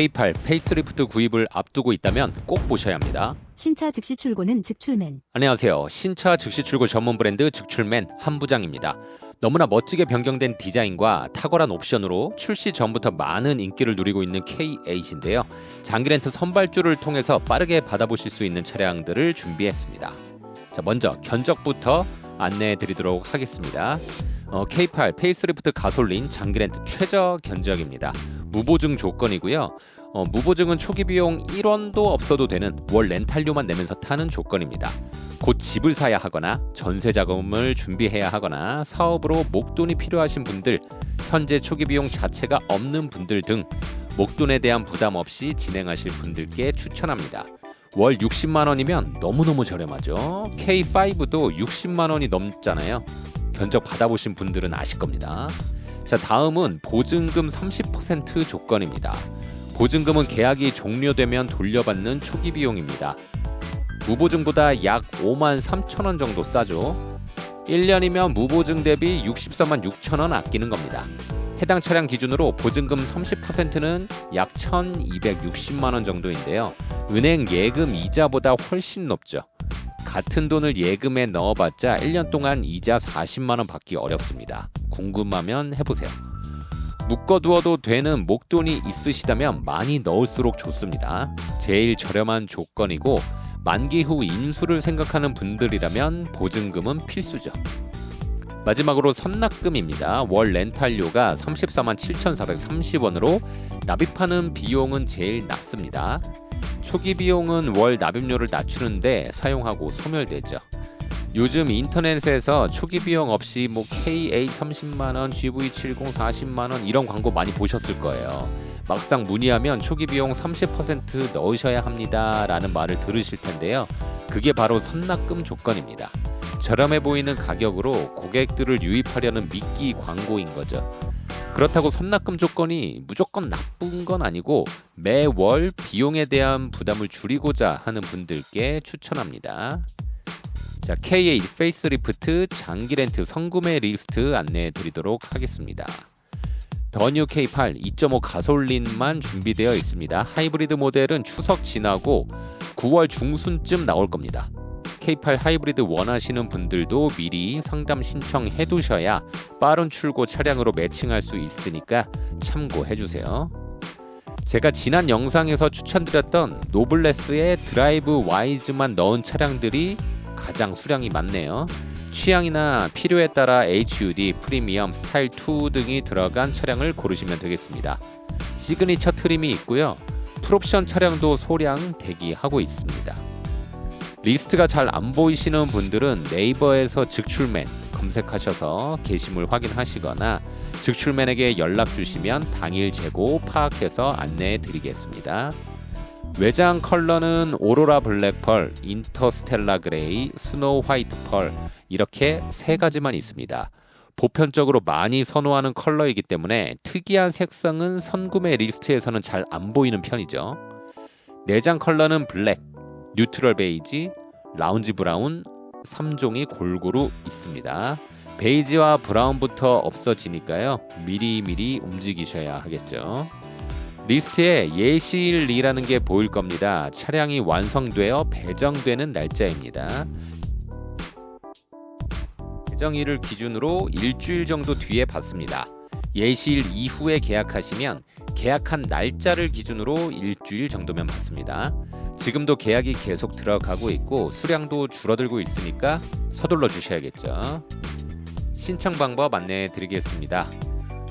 K8 페이스리프트 구입을 앞두고 있다면 꼭 보셔야 합니다. 신차 즉시 출고는 즉출맨. 안녕하세요. 신차 즉시 출고 전문 브랜드 즉출맨 한부장입니다. 너무나 멋지게 변경된 디자인과 탁월한 옵션으로 출시 전부터 많은 인기를 누리고 있는 K8인데요. 장기 렌트 선발주를 통해서 빠르게 받아보실 수 있는 차량들을 준비했습니다. 자, 먼저 견적부터 안내해 드리도록 하겠습니다. 어, K8 페이스리프트 가솔린 장기 렌트 최저 견적입니다. 무보증 조건이고요. 어, 무보증은 초기 비용 1원도 없어도 되는 월 렌탈료만 내면서 타는 조건입니다. 곧 집을 사야 하거나 전세 자금을 준비해야 하거나 사업으로 목돈이 필요하신 분들, 현재 초기 비용 자체가 없는 분들 등 목돈에 대한 부담 없이 진행하실 분들께 추천합니다. 월 60만 원이면 너무너무 저렴하죠. K5도 60만 원이 넘잖아요. 견적 받아보신 분들은 아실 겁니다. 자, 다음은 보증금 30% 조건입니다. 보증금은 계약이 종료되면 돌려받는 초기 비용입니다. 무보증보다 약 5만 3천 원 정도 싸죠. 1년이면 무보증 대비 64만 6천 원 아끼는 겁니다. 해당 차량 기준으로 보증금 30%는 약 1,260만 원 정도인데요. 은행 예금 이자보다 훨씬 높죠. 같은 돈을 예금에 넣어봤자 1년 동안 이자 40만 원 받기 어렵습니다. 궁금하면 해보세요. 묶어두어도 되는 목돈이 있으시다면 많이 넣을수록 좋습니다. 제일 저렴한 조건이고 만기 후 인수를 생각하는 분들이라면 보증금은 필수죠. 마지막으로 선납금입니다. 월 렌탈료가 34만 7,430원으로 납입하는 비용은 제일 낮습니다. 초기 비용은 월 납입료를 낮추는데 사용하고 소멸되죠. 요즘 인터넷에서 초기 비용 없이 뭐 KA 30만 원, GV70 40만 원 이런 광고 많이 보셨을 거예요. 막상 문의하면 초기 비용 30% 넣으셔야 합니다 라는 말을 들으실 텐데요. 그게 바로 선납금 조건입니다. 저렴해 보이는 가격으로 고객들을 유입하려는 미끼 광고인 거죠. 그렇다고 선납금 조건이 무조건 나쁜 건 아니고 매월 비용에 대한 부담을 줄이고자 하는 분들께 추천합니다. 자, K8 페이스리프트 장기 렌트 선구매 리스트 안내해 드리도록 하겠습니다. 더뉴 K8 2.5 가솔린만 준비되어 있습니다. 하이브리드 모델은 추석 지나고 9월 중순쯤 나올 겁니다. K8 하이브리드 원하시는 분들도 미리 상담 신청해 두셔야 빠른 출고 차량으로 매칭할 수 있으니까 참고해 주세요. 제가 지난 영상에서 추천드렸던 노블레스의 드라이브 와이즈만 넣은 차량들이 가장 수량이 많네요. 취향이나 필요에 따라 HUD, 프리미엄, 스타일 2 등이 들어간 차량을 고르시면 되겠습니다. 시그니처 트림이 있고요. 풀옵션 차량도 소량 대기하고 있습니다. 리스트가 잘 안 보이시는 분들은 네이버에서 즉출맨 검색하셔서 게시물 확인하시거나 즉출맨에게 연락 주시면 당일 재고 파악해서 안내해 드리겠습니다. 외장 컬러는 오로라 블랙펄, 인터스텔라 그레이, 스노우 화이트 펄 이렇게 세 가지만 있습니다. 보편적으로 많이 선호하는 컬러이기 때문에 특이한 색상은 선구매 리스트에서는 잘 안 보이는 편이죠. 내장 컬러는 블랙, 뉴트럴 베이지, 라운지 브라운 3종이 골고루 있습니다. 베이지와 브라운부터 없어지니까요. 미리미리 움직이셔야 하겠죠. 리스트에 예시일이라는 게 보일 겁니다. 차량이 완성되어 배정되는 날짜입니다. 배정일을 기준으로 일주일 정도 뒤에 받습니다. 예시일 이후에 계약하시면 계약한 날짜를 기준으로 일주일 정도면 받습니다. 지금도 계약이 계속 들어가고 있고 수량도 줄어들고 있으니까 서둘러 주셔야겠죠. 신청 방법 안내해 드리겠습니다.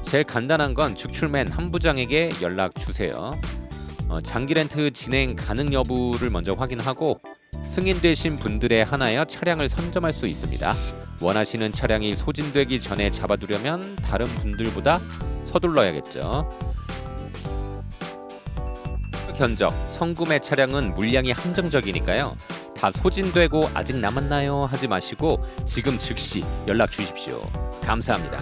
제일 간단한 건 축출맨 한 부장에게 연락 주세요. 어, 장기 렌트 진행 가능 여부를 먼저 확인하고 승인되신 분들에 한하여 차량을 선점할 수 있습니다. 원하시는 차량이 소진되기 전에 잡아두려면 다른 분들보다 서둘러야겠죠. 견적, 성구매 차량은 물량이 한정적이니까요. 다 소진되고 아직 남았나요? 하지 마시고 지금 즉시 연락 주십시오. 감사합니다.